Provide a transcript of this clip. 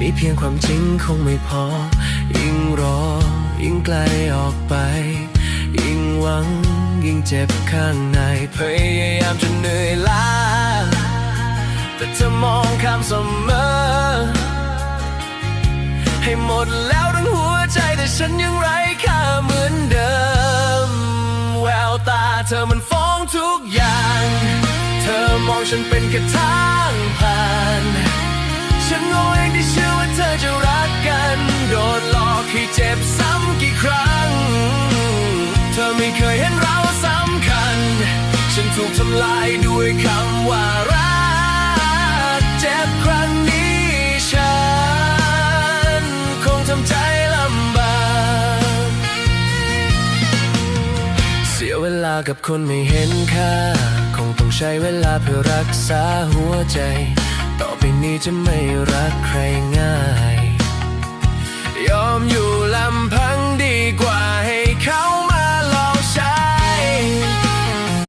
มีเพียงความจริงคงไม่พอ ยิ่งรอ ยิ่งไกลออกไป ยิ่งหวัง ยิ่งเจ็บข้างใน พยายามจนเหนื่อยล้า แต่เธอมองข้ามเสมอ ให้หมดแล้วทั้งหัวใจแต่ฉันยังไร้ค่าเหมือนเดิม แววตาเธอมันฟ้องทุกอย่าง เธอมองฉันเป็นแค่ทางผ่าน ไม่เคยเห็นเราสำคัญ ฉันถูกทำลายด้วยคำว่ารักเจ็บครั้งนี้ฉัน คงทำใจลำบากเสียเวลากับคนไม่เห็นค่า คงต้องใช้เวลาเพื่อรักษาหัวใจ ต่อไปนี้จะไม่รักใครง่าย